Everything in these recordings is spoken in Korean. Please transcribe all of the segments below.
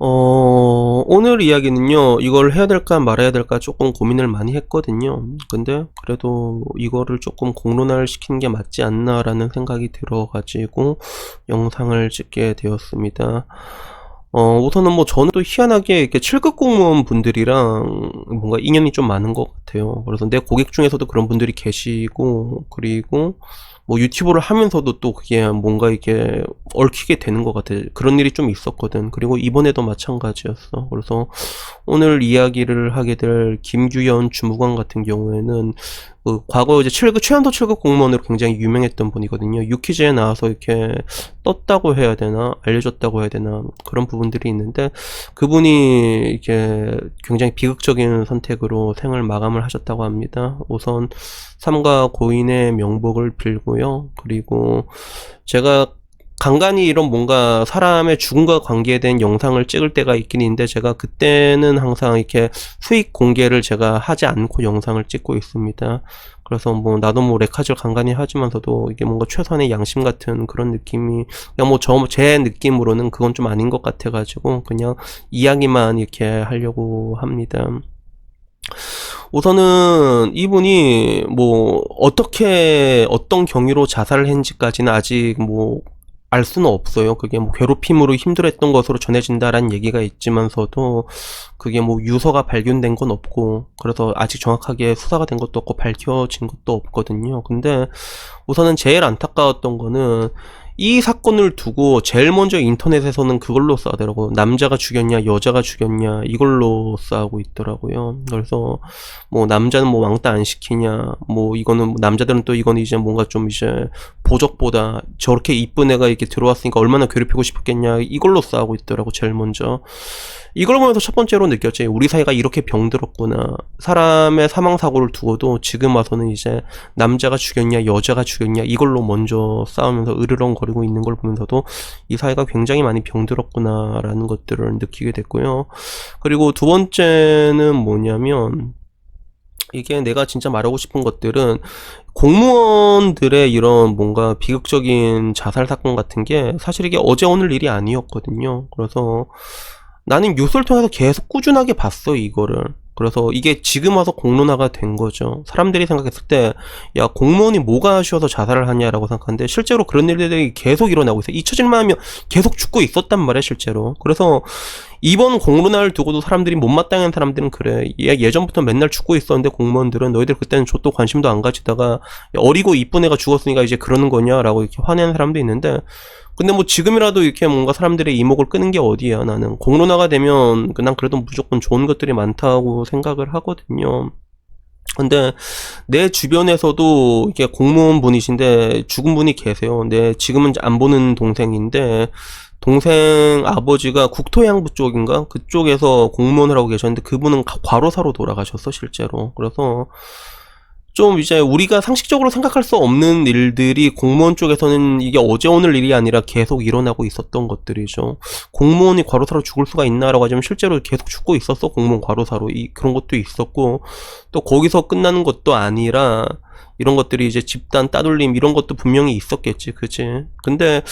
어, 오늘 이야기는요, 이걸 해야 될까 말아야 될까 조금 고민을 많이 했거든요. 근데 그래도 이거를 조금 공론화를 시키는 게 맞지 않나라는 생각이 들어가지고 영상을 찍게 되었습니다. 어, 우선은 뭐 저는 또 희한하게 이렇게 7급 공무원 분들이랑 뭔가 인연이 좀 많은 것 같아요. 그래서 내 고객 중에서도 그런 분들이 계시고, 그리고 뭐 유튜브를 하면서도 또 그게 뭔가 이게 얽히게 되는 것 같아. 그런 일이 좀 있었거든. 그리고 이번에도 마찬가지였어. 그래서 오늘 이야기를 하게 될 김규현 주무관 같은 경우에는 그 과거 이제 7급 최연소 7급 공무원으로 굉장히 유명했던 분이거든요. 유퀴즈에 나와서 이렇게 떴다고 해야 되나 알려졌다고 해야 되나 그런 부분들이 있는데 그분이 이게 굉장히 비극적인 선택으로 생을 마감을 하셨다고 합니다. 우선 삼가 고인의 명복을 빌고요. 그리고 제가 간간히 이런 뭔가 사람의 죽음과 관계된 영상을 찍을 때가 있긴 있는데 제가 그때는 항상 이렇게 수익 공개를 제가 하지 않고 영상을 찍고 있습니다. 그래서 뭐 나도 뭐 레카지를 간간히 하지만서도 이게 뭔가 최선의 양심 같은 그런 느낌이 그냥 뭐 저 제 느낌으로는 그건 좀 아닌 것 같아가지고 그냥 이야기만 이렇게 하려고 합니다. 우선은 이분이 뭐 어떻게 어떤 경위로 자살을 했는지까지는 아직 뭐 알 수는 없어요. 그게 뭐 괴롭힘으로 힘들었던 것으로 전해진다라는 얘기가 있지만서도 그게 뭐 유서가 발견된 건 없고 그래서 아직 정확하게 수사가 된 것도 없고 밝혀진 것도 없거든요. 근데 우선은 제일 안타까웠던 거는 이 사건을 두고 제일 먼저 인터넷에서는 그걸로 싸더라고. 남자가 죽였냐, 여자가 죽였냐, 이걸로 싸우고 있더라고요. 그래서, 뭐, 남자는 뭐 왕따 안 시키냐, 뭐, 이거는, 뭐 남자들은 또 이거는 이제 뭔가 좀 이제, 보적보다 저렇게 이쁜 애가 이렇게 들어왔으니까 얼마나 괴롭히고 싶었겠냐, 이걸로 싸우고 있더라고, 제일 먼저. 이걸 보면서 첫 번째로 느꼈지. 우리 사이가 이렇게 병들었구나. 사람의 사망 사고를 두고도 지금 와서는 이제 남자가 죽였냐 여자가 죽였냐 이걸로 먼저 싸우면서 으르렁거리고 있는 걸 보면서도 이 사회가 굉장히 많이 병들었구나라는 것들을 느끼게 됐고요. 그리고 두 번째는 뭐냐면 이게 내가 진짜 말하고 싶은 것들은 공무원들의 이런 뭔가 비극적인 자살 사건 같은 게 사실 이게 어제 오늘 일이 아니었거든요. 그래서 나는 뉴스를 통해서 계속 꾸준하게 봤어, 이거를. 그래서 이게 지금 와서 공론화가 된 거죠. 사람들이 생각했을 때, 야, 공무원이 뭐가 아쉬워서 자살을 하냐라고 생각하는데, 실제로 그런 일들이 계속 일어나고 있어요. 잊혀질만 하면 계속 죽고 있었단 말이야, 실제로. 그래서, 이번 공론화를 두고도 사람들이 못마땅한 사람들은 그래. 얘 예전부터 맨날 죽고 있었는데 공무원들은 너희들 그때는 저도 관심도 안 가지다가 어리고 이쁜 애가 죽었으니까 이제 그러는 거냐라고 이렇게 화내는 사람도 있는데 근데 뭐 지금이라도 이렇게 뭔가 사람들의 이목을 끄는 게 어디야 나는 공론화가 되면 그난 그래도 무조건 좋은 것들이 많다고 생각을 하거든요. 근데 내 주변에서도 이게 공무원 분이신데 죽은 분이 계세요. 내 지금은 안 보는 동생인데 동생 아버지가 국토해양부 쪽인가 그쪽에서 공무원을 하고 계셨는데 그분은 가- 과로사로 돌아가셨어 실제로. 그래서 좀 이제 우리가 상식적으로 생각할 수 없는 일들이 공무원 쪽에서는 이게 어제 오늘 일이 아니라 계속 일어나고 있었던 것들이죠. 공무원이 과로사로 죽을 수가 있나라고 하지만 실제로 계속 죽고 있었어 공무원 과로사로 이 그런 것도 있었고 또 거기서 끝나는 것도 아니라 이런 것들이 이제 집단 따돌림 이런 것도 분명히 있었겠지 그지 근데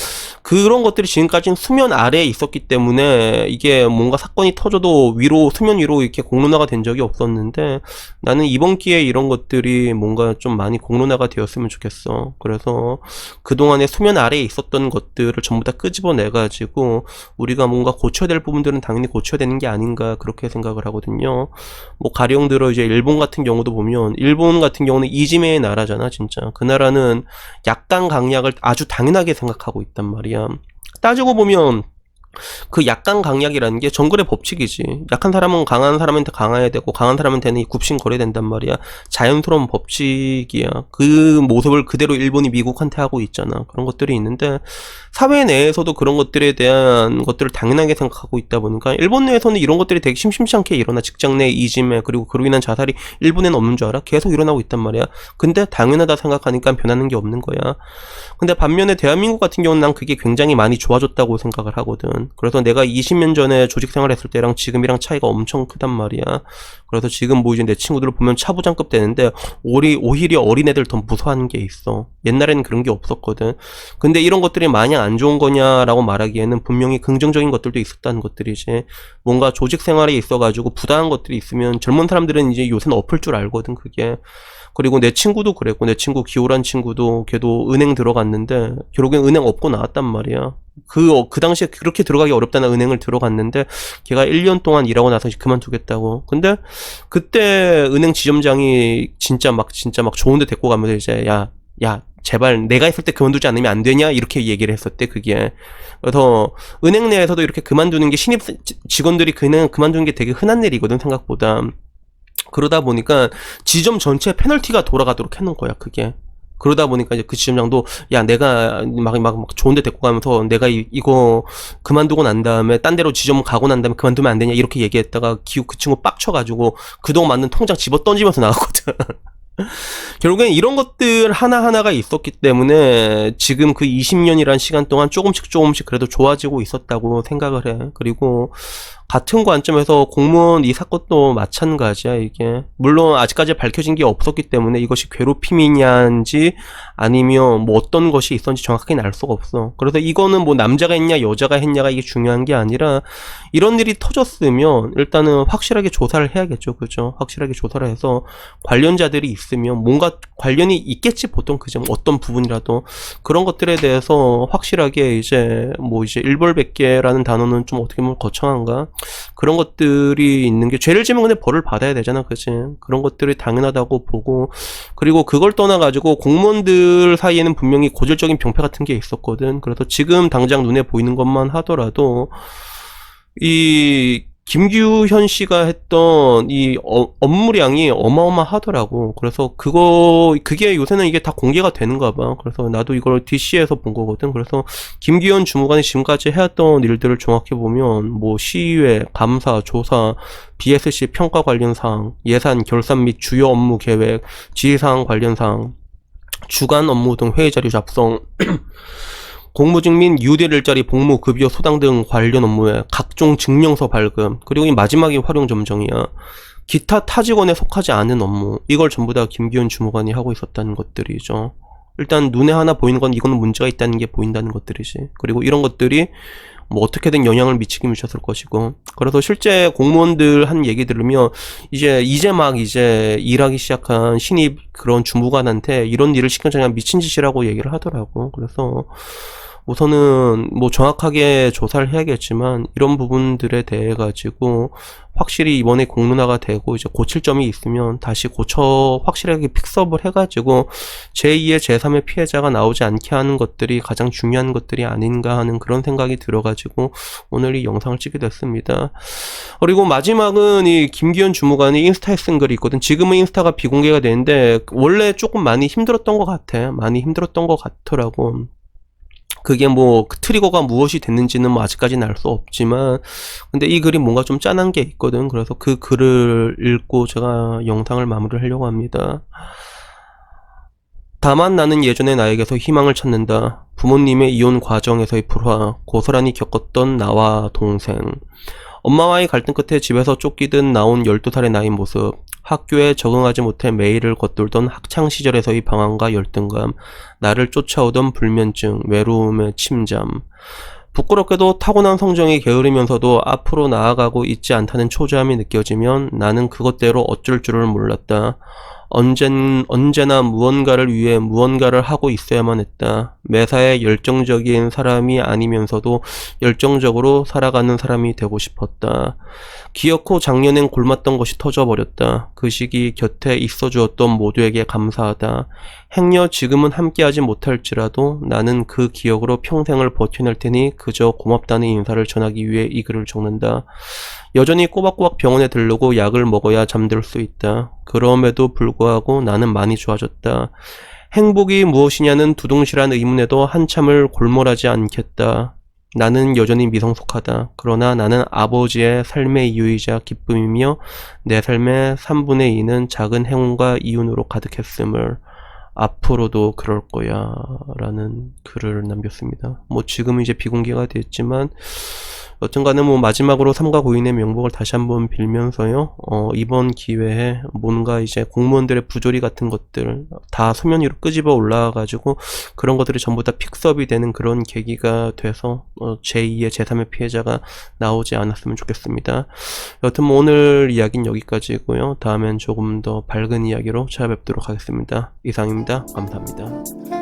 그런 것들이 지금까지는 수면 아래에 있었기 때문에 이게 뭔가 사건이 터져도 위로 수면 위로 이렇게 공론화가 된 적이 없었는데 나는 이번 기회에 이런 것들이 뭔가 좀 많이 공론화가 되었으면 좋겠어. 그래서 그동안에 수면 아래에 있었던 것들을 전부 다 끄집어내 가지고 우리가 뭔가 고쳐야 될 부분들은 당연히 고쳐야 되는 게 아닌가 그렇게 생각을 하거든요. 뭐 가령 들어 이제 일본 같은 경우도 보면 일본 같은 경우는 이지메의 나 라잖아 진짜. 그 나라는 약간 강약을 아주 당연하게 생각하고 있단 말이야. 따지고 보면 그 약간 강약이라는 게 정글의 법칙이지. 약한 사람은 강한 사람한테 강해야 되고 강한 사람한테는 이 굽신 거려야 된단 말이야. 자연스러운 법칙이야. 그 모습을 그대로 일본이 미국한테 하고 있잖아. 그런 것들이 있는데 사회 내에서도 그런 것들에 대한 것들을 당연하게 생각하고 있다 보니까 일본 내에서는 이런 것들이 되게 심심치 않게 일어나. 직장 내 이지매 그리고 그로 인한 자살이 일본에는 없는 줄 알아? 계속 일어나고 있단 말이야. 근데 당연하다 생각하니까 변하는 게 없는 거야. 근데 반면에 대한민국 같은 경우는 난 그게 굉장히 많이 좋아졌다고 생각을 하거든 있거든. 그래서 내가 20년 전에 조직 생활했을 때랑 지금이랑 차이가 엄청 크단 말이야. 그래서 지금 뭐 이제 내 친구들을 보면 차부장급 되는데 오리, 오히려 어린애들 더 무서워하는 게 있어. 옛날에는 그런 게 없었거든. 근데 이런 것들이 마냥 안 좋은 거냐라고 말하기에는 분명히 긍정적인 것들도 있었다는 것들이지. 뭔가 조직 생활에 있어 가지고 부당한 것들이 있으면 젊은 사람들은 이제 요새는 엎을 줄 알거든, 그게. 그리고 내 친구도 그랬고, 내 친구 기호란 친구도 걔도 은행 들어갔는데, 결국엔 은행 없고 나왔단 말이야. 그, 어, 그 당시에 그렇게 들어가기 어렵다는 은행을 들어갔는데, 걔가 1년 동안 일하고 나서 그만두겠다고. 근데, 그때 은행 지점장이 진짜 막, 진짜 막 좋은데 데리고 가면서 이제, 야, 야, 제발 내가 있을 때 그만두지 않으면 안 되냐? 이렇게 얘기를 했었대, 그게. 그래서 은행 내에서도 이렇게 그만두는 게 신입 직원들이 그냥 그만두는 게 되게 흔한 일이거든, 생각보다. 그러다 보니까 지점 전체 페널티가 돌아가도록 해놓은 거야, 그게. 그러다 보니까 이제 그 지점장도 야 내가 막 막 막 좋은데 데리고 가면서 내가 이, 이거 그만두고 난 다음에 딴 데로 지점 가고 난 다음에 그만두면 안 되냐 이렇게 얘기했다가 기우 그 친구 빡쳐가지고 그동안 만든 통장 집어 던지면서 나갔거든. 결국엔 이런 것들 하나하나가 있었기 때문에 지금 그 20년이란 시간 동안 조금씩 조금씩 그래도 좋아지고 있었다고 생각을 해. 그리고 같은 관점에서 공무원 이 사건도 마찬가지야, 이게. 물론 아직까지 밝혀진 게 없었기 때문에 이것이 괴롭힘이냐인지 아니면 뭐 어떤 것이 있었는지 정확하게는 알 수가 없어. 그래서 이거는 뭐 남자가 했냐, 여자가 했냐가 이게 중요한 게 아니라 이런 일이 터졌으면 일단은 확실하게 조사를 해야겠죠. 그죠? 확실하게 조사를 해서 관련자들이 있으면 뭔가 관련이 있겠지, 보통 그죠? 뭐 어떤 부분이라도. 그런 것들에 대해서 확실하게 이제 뭐 이제 일벌백계라는 단어는 좀 어떻게 보면 거창한가? 그런 것들이 있는 게 죄를 지면 근데 벌을 받아야 되잖아, 그치? 그런 것들이 당연하다고 보고 그리고 그걸 떠나가지고 공무원들 사이에는 분명히 고질적인 병폐 같은 게 있었거든. 그래서 지금 당장 눈에 보이는 것만 하더라도 이 김규현 씨가 했던 이 어- 업무량이 어마어마하더라고. 그래서 그거 그게 요새는 이게 다 공개가 되는가 봐. 그래서 나도 이걸 DC에서 본 거거든. 그래서 김규현 주무관이 지금까지 해왔던 일들을 종합해 보면 뭐 시의회, 감사, 조사, BSC 평가 관련 사항, 예산, 결산 및 주요 업무 계획, 지휘 사항 관련 사항, 주간 업무 등 회의 자료 작성 공무직 및 유대 일자리 복무 급여 수당 등 관련 업무에 각종 증명서 발급 그리고 이 마지막이 활용 점정이야. 기타 타 직원에 속하지 않은 업무 이걸 전부 다 김기현 주무관이 하고 있었다는 것들이죠. 일단 눈에 하나 보이는 건 이거는 문제가 있다는 게 보인다는 것들이지. 그리고 이런 것들이 뭐 어떻게든 영향을 미치긴 미쳤을 것이고. 그래서 실제 공무원들 한 얘기 들으면 이제 이제 막 이제 일하기 시작한 신입 그런 주무관한테 이런 일을 그냥 미친 짓이라고 얘기를 하더라고. 그래서 우선은 뭐 정확하게 조사를 해야겠지만 이런 부분들에 대해 가지고 확실히 이번에 공론화가 되고 이제 고칠 점이 있으면 다시 고쳐 확실하게 픽스업을 해가지고 제2의 제3의 피해자가 나오지 않게 하는 것들이 가장 중요한 것들이 아닌가 하는 그런 생각이 들어가지고 오늘 이 영상을 찍게 됐습니다. 그리고 마지막은 이 김기현 주무관이 인스타에 쓴 글이 있거든. 지금은 인스타가 비공개가 되는데 원래 조금 많이 힘들었던 것 같아. 많이 힘들었던 것 같더라고. 그게 뭐그 트리거가 무엇이 됐는지는 뭐 아직까지는 알 수 없지만 근데 이 글이 뭔가 좀 짠한 게 있거든. 그래서 그 글을 읽고 제가 영상을 마무리를 하려고 합니다. 다만 나는 예전에 나에게서 희망을 찾는다. 부모님의 이혼 과정에서의 불화 고스란히 겪었던 나와 동생. 엄마와의 갈등 끝에 집에서 쫓기듯 나온 12살의 나의 모습 학교에 적응하지 못해 매일을 겉돌던 학창 시절에서의 방황과 열등감, 나를 쫓아오던 불면증, 외로움의 침잠. 부끄럽게도 타고난 성정이 게으르면서도 앞으로 나아가고 있지 않다는 초조함이 느껴지면 나는 그것대로 어쩔 줄을 몰랐다. 언젠, 언제나 무언가를 위해 무언가를 하고 있어야만 했다. 매사에 열정적인 사람이 아니면서도 열정적으로 살아가는 사람이 되고 싶었다. 기어코 작년엔 골맞던 것이 터져버렸다. 그 시기 곁에 있어 주었던 모두에게 감사하다. 행여 지금은 함께하지 못할지라도 나는 그 기억으로 평생을 버텨낼 테니 그저 고맙다는 인사를 전하기 위해 이 글을 적는다. 여전히 꼬박꼬박 병원에 들르고 약을 먹어야 잠들 수 있다. 그럼에도 불구하고 나는 많이 좋아졌다. 행복이 무엇이냐는 두둥실한 의문에도 한참을 골몰하지 않겠다. 나는 여전히 미성숙하다. 그러나 나는 아버지의 삶의 이유이자 기쁨이며 내 삶의 3분의 2는 작은 행운과 이윤으로 가득했음을 앞으로도 그럴 거야 라는 글을 남겼습니다. 뭐 지금 이제 비공개가 됐지만 여튼 간에 뭐 마지막으로 삼가 고인의 명복을 다시 한번 빌면서요. 어, 이번 기회에 뭔가 이제 공무원들의 부조리 같은 것들 다 소면 위로 끄집어 올라와가지고 그런 것들이 전부 다 픽스업이 되는 그런 계기가 돼서 어, 제2의 제3의 피해자가 나오지 않았으면 좋겠습니다. 여튼 뭐 오늘 이야기는 여기까지고요. 다음엔 조금 더 밝은 이야기로 찾아뵙도록 하겠습니다. 이상입니다. 감사합니다.